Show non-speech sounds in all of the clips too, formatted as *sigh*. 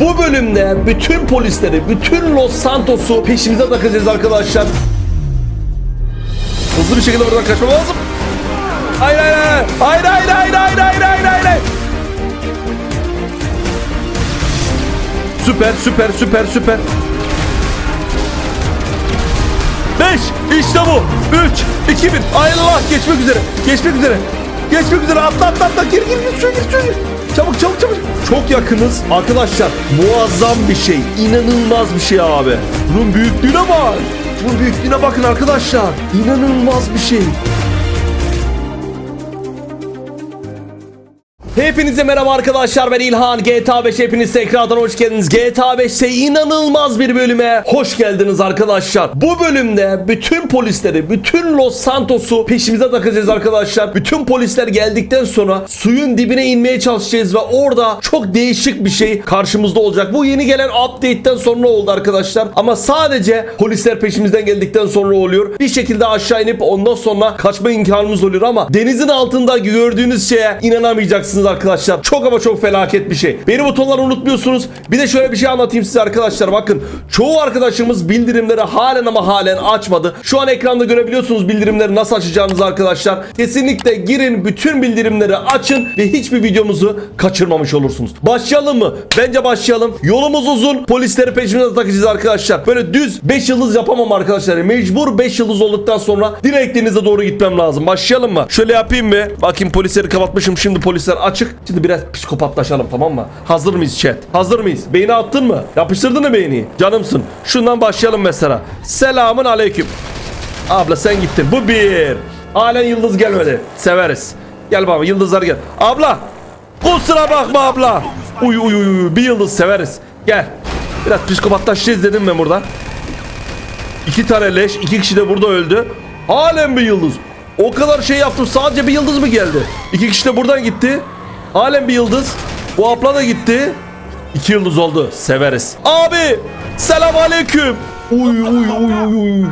Bu bölümde bütün polisleri, bütün Los Santos'u peşimize takacağız arkadaşlar. Hızlı bir şekilde buradan kaçmam lazım. Hayır hayır hayır. Hayır hayır hayır hayır hayır hayır hayır. Süper süper süper süper. 5 işte bu. 3 2000 Allah geçmek üzere. Geçmek üzere. Geçmek üzere. Atla atla atla. Gir gir gir. Şuraya gir şuraya. Çabuk çabuk çabuk. Çok yakınız. Arkadaşlar muazzam bir şey. İnanılmaz bir şey abi. Bunun büyüklüğüne bak. Bunun büyüklüğüne bakın arkadaşlar. İnanılmaz bir şey. Hepinize merhaba arkadaşlar ben İlhan. GTA 5 hepiniz tekrardan hoş geldiniz. GTA 5'te inanılmaz bir bölüme hoş geldiniz arkadaşlar. Bu bölümde bütün polisleri bütün Los Santos'u peşimize takacağız arkadaşlar. Bütün polisler geldikten sonra suyun dibine inmeye çalışacağız ve orada çok değişik bir şey karşımızda olacak. Bu yeni gelen update'ten sonra oldu arkadaşlar. Ama sadece polisler peşimizden geldikten sonra oluyor. Bir şekilde aşağı inip ondan sonra kaçma imkanımız oluyor ama denizin altında gördüğünüz şeye inanamayacaksınız arkadaşlar. Çok ama çok felaket bir şey. Beni butonları unutmuyorsunuz. Bir de şöyle bir şey anlatayım size arkadaşlar. Bakın çoğu arkadaşımız bildirimleri halen ama halen açmadı. Şu an ekranda görebiliyorsunuz bildirimleri nasıl açacağınızı arkadaşlar. Kesinlikle girin bütün bildirimleri açın ve hiçbir videomuzu kaçırmamış olursunuz. Başlayalım mı? Bence başlayalım. Yolumuz uzun. Polisleri peşimize takacağız arkadaşlar. Böyle düz 5 yıldız yapamam arkadaşlar. Mecbur 5 yıldız olduktan sonra direkt denize doğru gitmem lazım. Başlayalım mı? Şöyle yapayım mı? Bakayım polisleri kapatmışım. Şimdi polisler açık. Şimdi biraz psikopatlaşalım tamam mı? Hazır mıyız chat? Hazır mıyız? Beyni attın mı? Yapıştırdın mı beyni? Canımsın. Şundan başlayalım mesela. Selamun aleyküm. Abla sen gittin. Bu bir. Halen yıldız gelmedi. Severiz. Gel baba yıldızlar gel. Abla. Kusura bakma abla. Uy uy uy. Bir yıldız severiz. Gel. Biraz psikopatlaşacağız dedim ben burada. İki tane leş. iki kişi de burada öldü. Halen bir yıldız. O kadar şey yaptım. Sadece bir yıldız mı geldi? İki kişi de buradan gitti. Halen bir yıldız. Bu abla da gitti. İki yıldız oldu. Severiz. Abi. Selam aleyküm. Uy uy uy uy uy.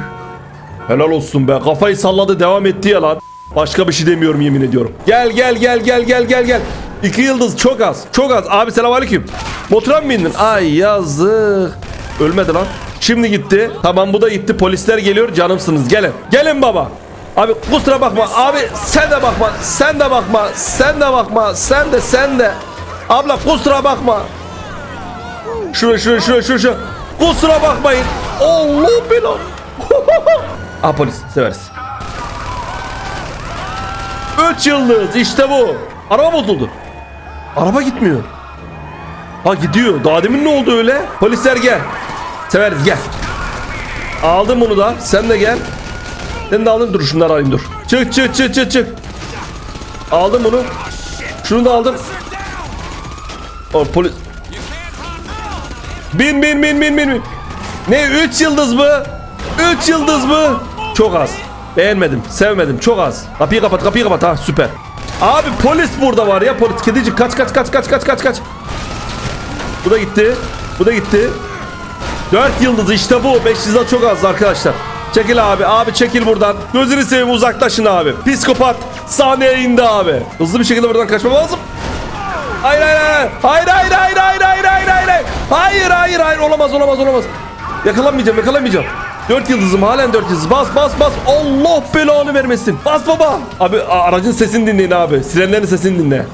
Helal olsun be. Kafayı salladı devam etti ya lan. Başka bir şey demiyorum yemin ediyorum. Gel gel gel gel gel gel gel. İki yıldız çok az. Çok az. Abi selam aleyküm. Motora mı bindin? Ay yazık. Ölmedi lan. Şimdi gitti. Tamam bu da gitti. Polisler geliyor. Canımsınız. Gelin. Gelin baba. Abi kusura bakma. Abi sen de bakma. Sen de bakma. Sen de bakma. Sen de sen de. Abla kusura bakma. Şuraya şuraya şuraya şuraya. Kusura bakmayın. Allah belanı. *laughs* Aa polis severiz. 3 yıldız işte bu. Araba bozuldu. Araba gitmiyor. Ha gidiyor. Daha demin ne oldu öyle? Polisler gel. Severiz gel. Aldım bunu da. Sen de gel. Sen de aldın. Dur şunları alayım dur. Çık çık çık çık çık. Aldım bunu. Şunu da aldım. O polis. Bin bin bin bin bin. Ne 3 yıldız mı? 3 yıldız mı? Çok az. Beğenmedim, sevmedim. Çok az. Kapıyı kapat, kapıyı kapat. Ha süper. Abi polis burada var ya polis. Kedicik kaç kaç kaç kaç kaç kaç kaç. Bu da gitti. Bu da gitti. 4 yıldız işte bu. 5 yıldız çok az arkadaşlar. Çekil abi. Abi çekil buradan. Gözünü seveyim uzaklaşın abi. Psikopat sahneye indi abi. Hızlı bir şekilde buradan kaçmam lazım. Hayır hayır hayır. Hayır hayır hayır hayır hayır hayır hayır. hayır. Hayır hayır olamaz olamaz olamaz. Yakalanmayacağım yakalanmayacağım. 4 yıldızım halen 4 yıldız. Bas bas bas. Allah belanı vermesin. Bas baba. Abi aracın sesini dinleyin abi. Sirenlerin sesini dinle.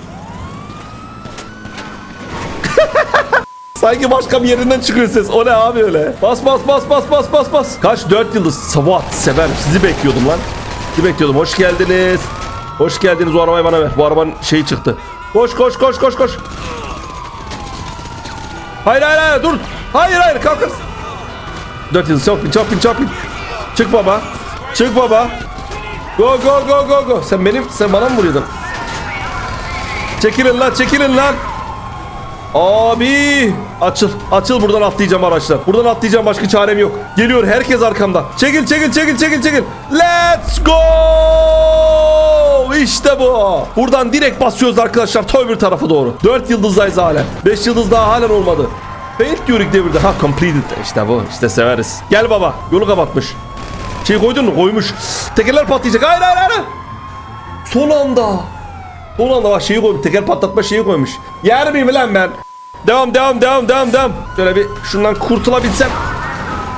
Sanki başka bir yerinden çıkıyor ses. O ne abi öyle? Bas bas bas bas bas bas bas. Kaç 4 yıldız? Savat severim. Sizi bekliyordum lan. Sizi bekliyordum. Hoş geldiniz. Hoş geldiniz. O arabayı bana ver. Bu arabanın şeyi çıktı. Koş koş koş koş koş. Hayır hayır hayır dur. Hayır hayır kalk. kalk. 4 yıldız çok bin çok. Çık baba. Çık baba. Go go go go go. Sen benim sen bana mı vuruyordun? Çekilin lan çekilin lan. Abi açıl açıl buradan atlayacağım araçlar. Buradan atlayacağım başka çarem yok. Geliyor herkes arkamda. Çekil çekil çekil çekil çekil. Let's go! İşte bu. Buradan direkt basıyoruz arkadaşlar ta öbür tarafa doğru. 4 yıldızdayız halen. 5 yıldız daha halen olmadı. Fail diyoruz devirde. Ha completed. İşte bu. İşte severiz. Gel baba. Yolu kapatmış. Şey koydun mu? Koymuş. Tekerler patlayacak. Hayır hayır hayır. Son anda. Son anda bak şeyi koymuş. Teker patlatma şeyi koymuş. Yer miyim lan ben? Devam devam devam devam devam. Şöyle bir şundan kurtulabilsem.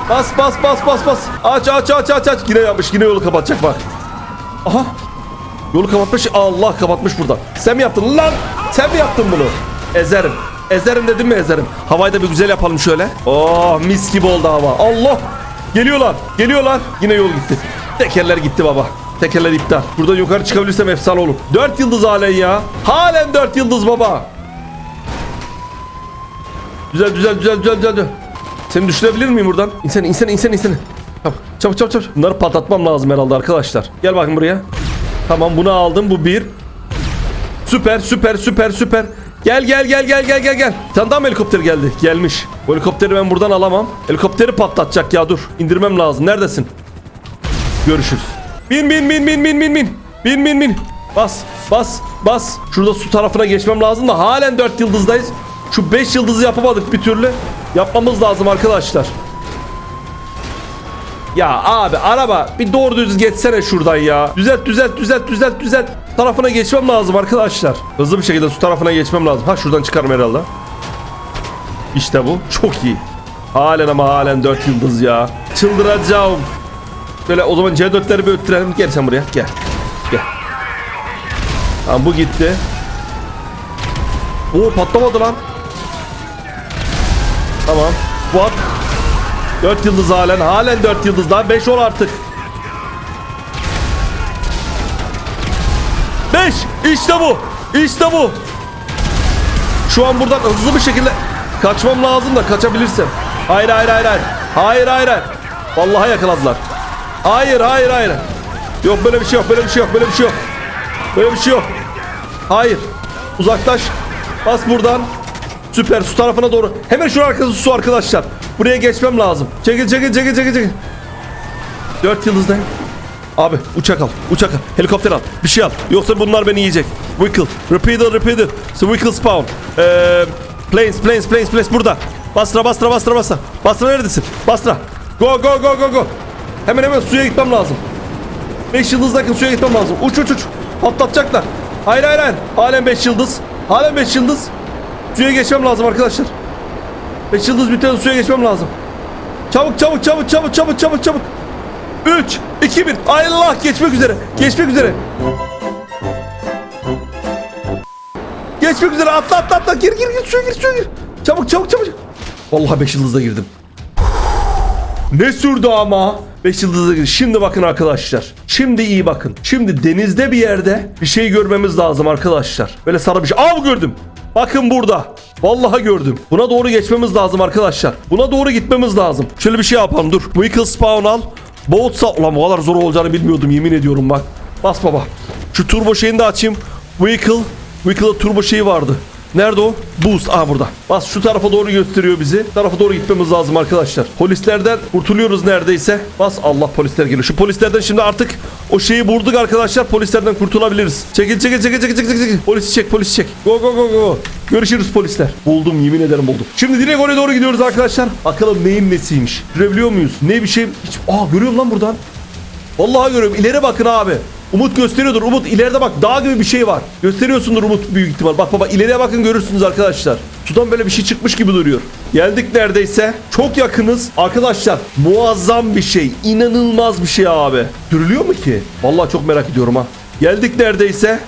Bas bas bas bas bas. Aç aç aç aç aç. Yine yapmış yine yolu kapatacak bak. Aha. Yolu kapatmış. Allah kapatmış buradan. Sen mi yaptın lan? Sen mi yaptın bunu? Ezerim. Ezerim dedim mi ezerim. Havayı da bir güzel yapalım şöyle. Oh mis gibi oldu hava. Allah. Geliyorlar. Geliyorlar. Yine yol gitti. Tekerler gitti baba. Tekerler iptal. Buradan yukarı çıkabilirsem efsane olur. 4 yıldız halen ya. Halen 4 yıldız baba. Güzel güzel güzel güzel. güzel. Seni düşürebilir miyim buradan? İnsene insene insene insene. Çabuk çabuk çabuk çabuk. Bunları patlatmam lazım herhalde arkadaşlar. Gel bakın buraya. Tamam bunu aldım bu bir. Süper süper süper süper. Gel gel gel gel gel gel gel. Bir tane daha mı helikopter geldi? Gelmiş. Bu helikopteri ben buradan alamam. Helikopteri patlatacak ya dur. İndirmem lazım. Neredesin? Görüşürüz. Bin bin bin bin bin bin bin. Bin bin bin. Bas bas bas. Şurada su tarafına geçmem lazım da halen 4 yıldızdayız. Şu 5 yıldızı yapamadık bir türlü. Yapmamız lazım arkadaşlar. Ya abi araba bir doğru düz geçsene şuradan ya. Düzelt düzelt düzelt düzelt düzelt. Tarafına geçmem lazım arkadaşlar. Hızlı bir şekilde su tarafına geçmem lazım. Ha şuradan çıkarım herhalde. İşte bu. Çok iyi. Halen ama halen 4 yıldız ya. Çıldıracağım. Böyle o zaman C4'leri bir öttürelim. Gel sen buraya. Gel. Gel. Tamam bu gitti. Oo patlamadı lan. Tamam. Fuat. 4 yıldız halen. Halen 4 yıldız. Daha 5 ol artık. 5. İşte bu. İşte bu. Şu an buradan hızlı bir şekilde kaçmam lazım da kaçabilirsem. Hayır hayır hayır hayır. Hayır hayır hayır. Vallahi yakaladılar. Hayır hayır hayır. Yok böyle bir şey yok böyle bir şey yok böyle bir şey yok. Böyle bir şey yok. Hayır. Uzaklaş. Bas buradan. Süper su tarafına doğru. Hemen şu arkası su arkadaşlar. Buraya geçmem lazım. Çekil çekil çekil çekil çekil. Dört yıldızdayım. Abi uçak al. Uçak al. Helikopter al. Bir şey al. Yoksa bunlar beni yiyecek. Vehicle. Repeater repeater. Vehicle spawn. Ee, planes planes planes planes burada. Basra basra basra basra. Basra neredesin? Basra. Go go go go go. Hemen hemen suya gitmem lazım. 5 yıldızdayken suya gitmem lazım. Uç uç uç. Patlatacaklar. Hayır hayır hayır. Halen 5 yıldız. Halen 5 yıldız. Suya geçmem lazım arkadaşlar. 5 yıldız biten suya geçmem lazım. Çabuk çabuk çabuk çabuk çabuk çabuk çabuk. 3 2 1 Allah geçmek üzere. Geçmek üzere. Geçmek üzere. Atla atla atla. Gir gir gir suya gir suya gir. Çabuk çabuk çabuk. Vallahi 5 yıldızda girdim. Ne sürdü ama? 5 yıldızda girdim. Şimdi bakın arkadaşlar. Şimdi iyi bakın. Şimdi denizde bir yerde bir şey görmemiz lazım arkadaşlar. Böyle sarı bir şey. Aa gördüm. Bakın burada. Vallahi gördüm. Buna doğru geçmemiz lazım arkadaşlar. Buna doğru gitmemiz lazım. Şöyle bir şey yapalım dur. Vehicle spawn al. Boat sa... Ulan bu kadar zor olacağını bilmiyordum yemin ediyorum bak. Bas baba. Şu turbo şeyini de açayım. Vehicle. Vehicle'da turbo şeyi vardı. Nerede o? Boost. Aa burada. Bas şu tarafa doğru gösteriyor bizi. Tarafa doğru gitmemiz lazım arkadaşlar. Polislerden kurtuluyoruz neredeyse. Bas Allah polisler geliyor. Şu polislerden şimdi artık o şeyi vurduk arkadaşlar. Polislerden kurtulabiliriz. Çekil çekil çekil çekil çekil çekil. Polisi çek polisi çek. Go go go go. Görüşürüz polisler. Buldum yemin ederim buldum. Şimdi direkt oraya doğru gidiyoruz arkadaşlar. Bakalım neyin nesiymiş. Görebiliyor muyuz? Ne bir şey? Hiç... Aa görüyorum lan buradan. Vallahi görüyorum. İleri bakın abi. Umut gösteriyordur. Umut ileride bak dağ gibi bir şey var. Gösteriyorsundur Umut büyük ihtimal. Bak baba ileriye bakın görürsünüz arkadaşlar. Sudan böyle bir şey çıkmış gibi duruyor. Geldik neredeyse. Çok yakınız. Arkadaşlar muazzam bir şey. İnanılmaz bir şey abi. Sürülüyor mu ki? Vallahi çok merak ediyorum ha. Geldik neredeyse.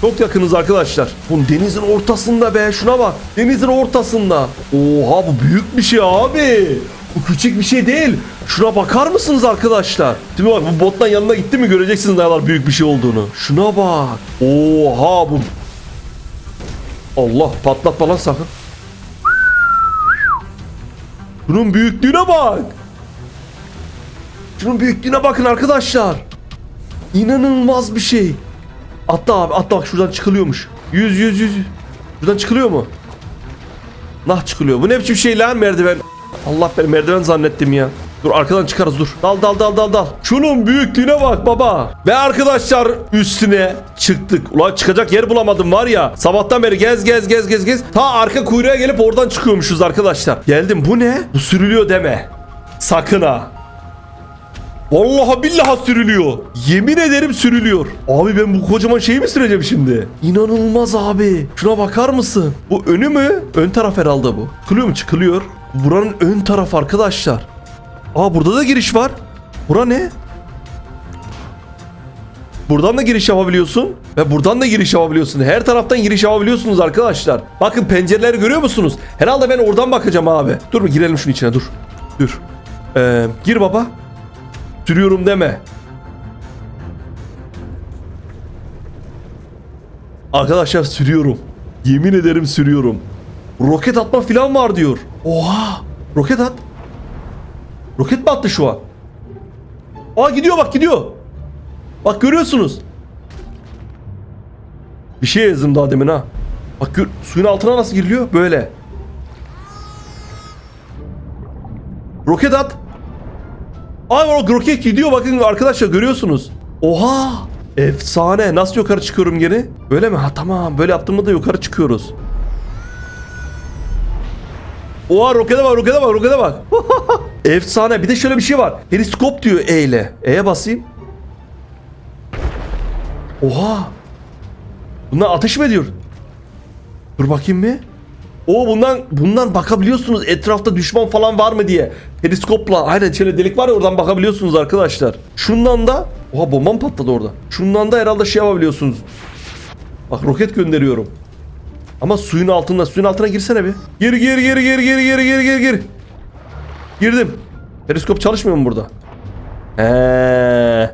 Çok yakınız arkadaşlar. Bu denizin ortasında be. Şuna bak. Denizin ortasında. Oha bu büyük bir şey abi. Bu küçük bir şey değil. Şuna bakar mısınız arkadaşlar? Şimdi bak bu bottan yanına gitti mi göreceksiniz kadar büyük bir şey olduğunu. Şuna bak. Oha bu. Allah patlatma lan sakın. Bunun büyüklüğüne bak. Şunun büyüklüğüne bakın arkadaşlar. İnanılmaz bir şey. Atla abi atla bak şuradan çıkılıyormuş. 100 100 100. Şuradan çıkılıyor mu? Nah çıkılıyor. Bu ne biçim şey lan merdiven? Allah ben merdiven zannettim ya. Dur arkadan çıkarız dur. Dal dal dal dal dal. Şunun büyüklüğüne bak baba. Ve arkadaşlar üstüne çıktık. Ulan çıkacak yer bulamadım var ya. Sabahtan beri gez gez gez gez gez. Ta arka kuyruğa gelip oradan çıkıyormuşuz arkadaşlar. Geldim bu ne? Bu sürülüyor deme. Sakın ha. Vallahi billahi sürülüyor. Yemin ederim sürülüyor. Abi ben bu kocaman şeyi mi süreceğim şimdi? İnanılmaz abi. Şuna bakar mısın? Bu önü mü? Ön taraf herhalde bu. Çıkılıyor mu? Çıkılıyor. Buranın ön tarafı arkadaşlar. Aa burada da giriş var. Bura ne? Buradan da giriş yapabiliyorsun ve buradan da giriş yapabiliyorsun. Her taraftan giriş yapabiliyorsunuz arkadaşlar. Bakın pencereleri görüyor musunuz? Herhalde ben oradan bakacağım abi. Dur mu girelim şunun içine dur. Dur. Ee, gir baba. Sürüyorum deme. Arkadaşlar sürüyorum. Yemin ederim sürüyorum. Roket atma falan var diyor. Oha! Roket at. Roket mi attı şu an? Aa gidiyor bak gidiyor. Bak görüyorsunuz. Bir şey yazdım daha demin ha. Bak gör, suyun altına nasıl giriliyor? Böyle. Roket at. Ay o roket gidiyor bakın arkadaşlar görüyorsunuz. Oha! Efsane. Nasıl yukarı çıkıyorum geri? Böyle mi? Ha tamam. Böyle yaptığımda da yukarı çıkıyoruz. Oha rokete bak rokete bak rokete bak. *laughs* Efsane. Bir de şöyle bir şey var. Periskop diyor E ile. E'ye basayım. Oha. Bunlar ateş mi ediyor? Dur bakayım bir. O bundan bundan bakabiliyorsunuz etrafta düşman falan var mı diye. Periskopla aynen şöyle delik var ya oradan bakabiliyorsunuz arkadaşlar. Şundan da oha bomba mı patladı orada? Şundan da herhalde şey yapabiliyorsunuz. Bak roket gönderiyorum. Ama suyun altında suyun altına girsene bir. Geri geri geri geri geri geri geri geri geri. Girdim. Periskop çalışmıyor mu burada? Eee.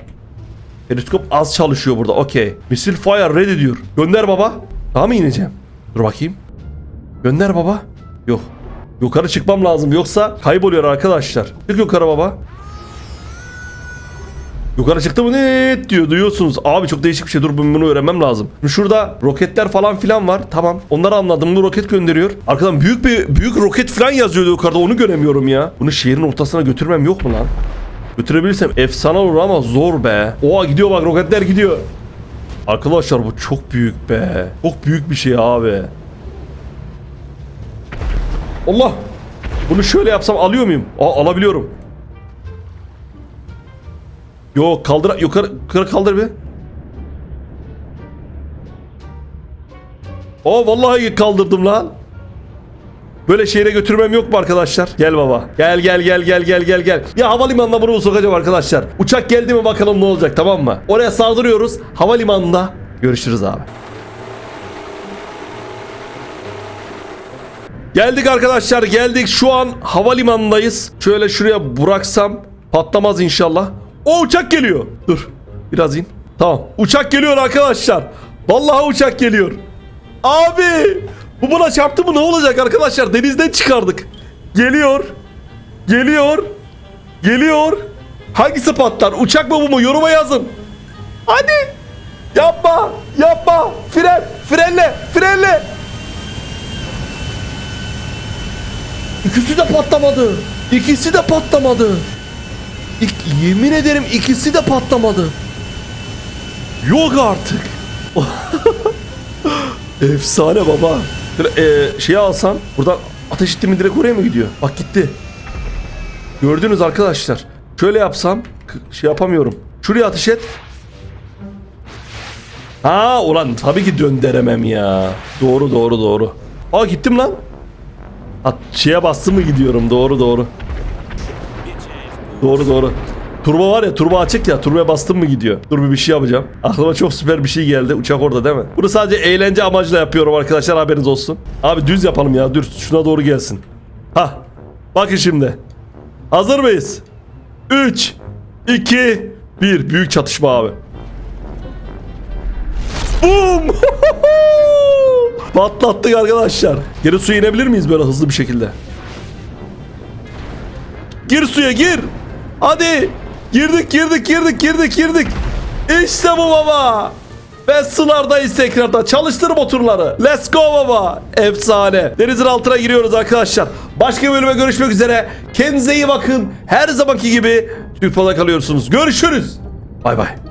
Periskop az çalışıyor burada. Okey. Missile fire ready diyor. Gönder baba. Daha mı ineceğim? Dur bakayım. Gönder baba. Yok. Yukarı çıkmam lazım yoksa kayboluyor arkadaşlar. Çık yukarı baba. Yukarı çıktı mı ne diyor duyuyorsunuz. Abi çok değişik bir şey dur bunu öğrenmem lazım. Şimdi şurada roketler falan filan var. Tamam. Onları anladım. Bu roket gönderiyor. Arkadan büyük bir büyük roket falan yazıyordu yukarıda. Onu göremiyorum ya. Bunu şehrin ortasına götürmem yok mu lan? Götürebilirsem efsane olur ama zor be. Oha gidiyor bak roketler gidiyor. Arkadaşlar bu çok büyük be. Çok büyük bir şey abi. Allah. Bunu şöyle yapsam alıyor muyum? Aa alabiliyorum. Yok kaldır yukarı, yukarı kaldır bir. Aa vallahi kaldırdım lan. Böyle şehre götürmem yok mu arkadaşlar? Gel baba. Gel gel gel gel gel gel gel. Ya havalimanına bunu sokacağım arkadaşlar. Uçak geldi mi bakalım ne olacak tamam mı? Oraya saldırıyoruz. Havalimanında görüşürüz abi. Geldik arkadaşlar geldik. Şu an havalimanındayız. Şöyle şuraya bıraksam patlamaz inşallah. O uçak geliyor. Dur biraz in. Tamam. Uçak geliyor arkadaşlar. Vallahi uçak geliyor. Abi bu buna çarptı mı ne olacak arkadaşlar? Denizden çıkardık. Geliyor. Geliyor. Geliyor. Hangisi patlar? Uçak mı bu mu? Yoruma yazın. Hadi. Yapma. Yapma. Fren. Frenle. Frenle. İkisi de patlamadı. İkisi de patlamadı. İk- yemin ederim ikisi de patlamadı. Yok artık. *laughs* Efsane baba. Şöyle, e, şeyi alsam buradan ateş etti mi direkt oraya mı gidiyor? Bak gitti. Gördünüz arkadaşlar. Şöyle yapsam şey yapamıyorum. Şuraya ateş et. Ha ulan tabii ki döndüremem ya. Doğru doğru doğru. Aa gittim lan. At, şeye bastım mı gidiyorum doğru doğru. Doğru doğru. Turbo var ya turbo açık ya turboya bastım mı gidiyor. Dur bir bir şey yapacağım. Aklıma çok süper bir şey geldi. Uçak orada değil mi? Bunu sadece eğlence amacıyla yapıyorum arkadaşlar haberiniz olsun. Abi düz yapalım ya düz şuna doğru gelsin. Ha. Bakın şimdi. Hazır mıyız? 3 2 1 büyük çatışma abi. Boom! *laughs* Patlattık arkadaşlar. Geri suya inebilir miyiz böyle hızlı bir şekilde? Gir suya gir. Hadi. Girdik girdik girdik girdik girdik. İşte bu baba. Ve sulardayız tekrardan. Çalıştır motorları. Let's go baba. Efsane. Denizin altına giriyoruz arkadaşlar. Başka bir bölüme görüşmek üzere. Kendinize iyi bakın. Her zamanki gibi Türk kalıyorsunuz. Görüşürüz. Bay bay.